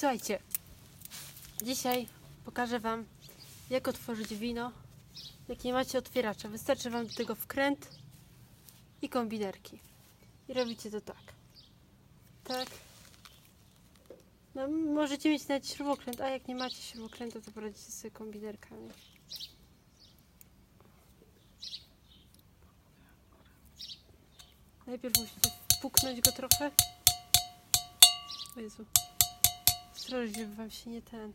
Słuchajcie, dzisiaj pokażę Wam, jak otworzyć wino, jak nie macie otwieracza. Wystarczy Wam do tego wkręt i kombinerki. I robicie to tak. Tak. No, możecie mieć nawet śrubokręt, a jak nie macie śrubokręta, to poradzicie sobie kombinerkami. Najpierw musicie wpuknąć go trochę. O Jezu. Ostrożnie, żeby wam się nie ten...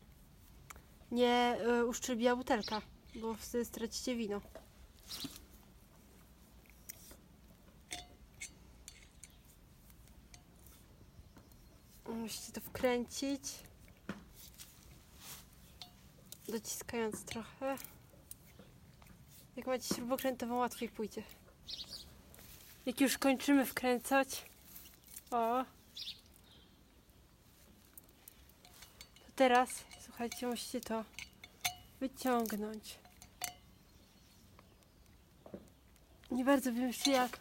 Nie y, uszczerbiła butelka, bo wtedy stracicie wino. Musicie to wkręcić. Dociskając trochę. Jak macie śrubokręt, to wam łatwiej pójdzie. Jak już kończymy wkręcać, o, teraz, słuchajcie, musicie to wyciągnąć. Nie bardzo wiem jeszcze jak.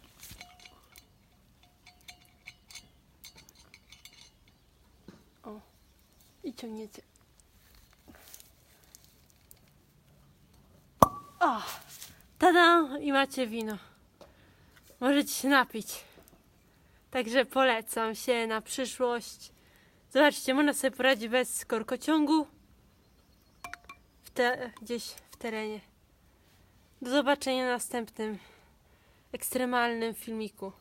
O, i ciągniecie. O, tada! I macie wino. Możecie się napić. Także polecam się na przyszłość. Zobaczcie, można sobie poradzić bez korkociągu. W te, gdzieś w terenie. Do zobaczenia w następnym ekstremalnym filmiku.